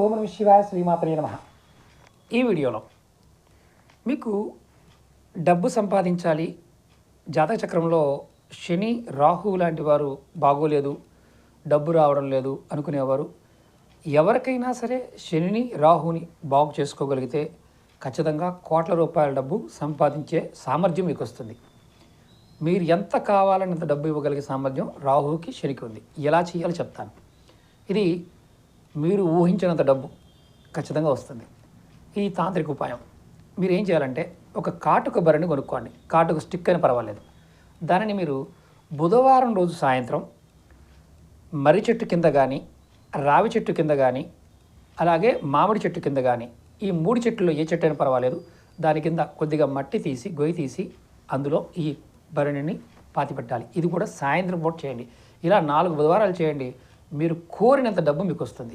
ఓం నమ శివాయ శ్రీమాత్రే నమ. ఈ వీడియోలో మీకు డబ్బు సంపాదించాలి జాతక చక్రంలో శని రాహు లాంటి వారు బాగోలేదు డబ్బు రావడం లేదు అనుకునేవారు. ఎవరికైనా సరే శనిని రాహుని బాగు చేసుకోగలిగితే ఖచ్చితంగా కోట్ల రూపాయల డబ్బు సంపాదించే సామర్థ్యం మీకు వస్తుంది. మీరు ఎంత కావాలన్నంత డబ్బు ఇవ్వగలిగే సామర్థ్యం రాహుకి శనికి ఉంది. ఎలా చేయాలో చెప్తాను. ఇది మీరు ఊహించినంత డబ్బు ఖచ్చితంగా వస్తుంది. ఈ తాంత్రిక ఉపాయం. మీరు ఏం చేయాలంటే ఒక కాటుక బరిని కొనుక్కోండి. కాటుక స్టిక్ అని పర్వాలేదు. దానిని మీరు బుధవారం రోజు సాయంత్రం మర్రి చెట్టు కింద కానీ రావి చెట్టు కింద కానీ అలాగే మామిడి చెట్టు కింద కానీ ఈ మూడు చెట్టులో ఏ చెట్టు అయినా పర్వాలేదు. దాని కింద కొద్దిగా మట్టి తీసి గొయ్యి తీసి అందులో ఈ భరణిని పాతిపెట్టాలి. ఇది కూడా సాయంత్రం పూట చేయండి. ఇలా నాలుగు బుధవారాలు చేయండి. మీరు కోరినంత డబ్బు మీకు వస్తుంది.